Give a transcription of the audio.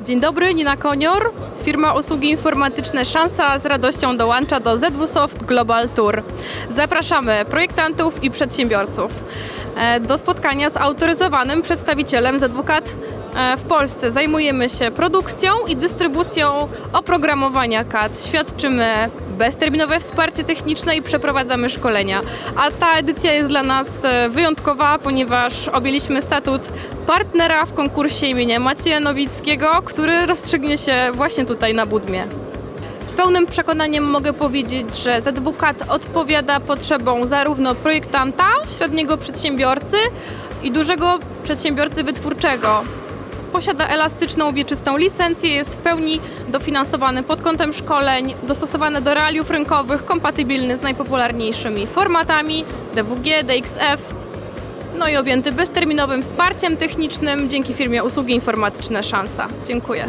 Dzień dobry, Nina Konior. Firma usługi informatyczne Szansa z radością dołącza do ZW Soft Global Tour. Zapraszamy projektantów i przedsiębiorców e, do spotkania z autoryzowanym przedstawicielem ZWCAT w Polsce. Zajmujemy się produkcją i dystrybucją oprogramowania CAD. Świadczymy bezterminowe wsparcie techniczne i przeprowadzamy szkolenia. A ta edycja jest dla nas e, wyjątkowa, ponieważ objęliśmy statut partnera w konkursie imienia Macieja Nowickiego, który rozstrzygnie się właśnie tutaj na Budmie. Z pełnym przekonaniem mogę powiedzieć, że ZWCAT odpowiada potrzebom zarówno projektanta, średniego przedsiębiorcy i dużego przedsiębiorcy wytwórczego. Posiada elastyczną, wieczystą licencję, jest w pełni dofinansowany pod kątem szkoleń, dostosowany do realiów rynkowych, kompatybilny z najpopularniejszymi formatami DWG, DXF, no i objęty bezterminowym wsparciem technicznym dzięki firmie Usługi Informatyczne Szansa. Dziękuję.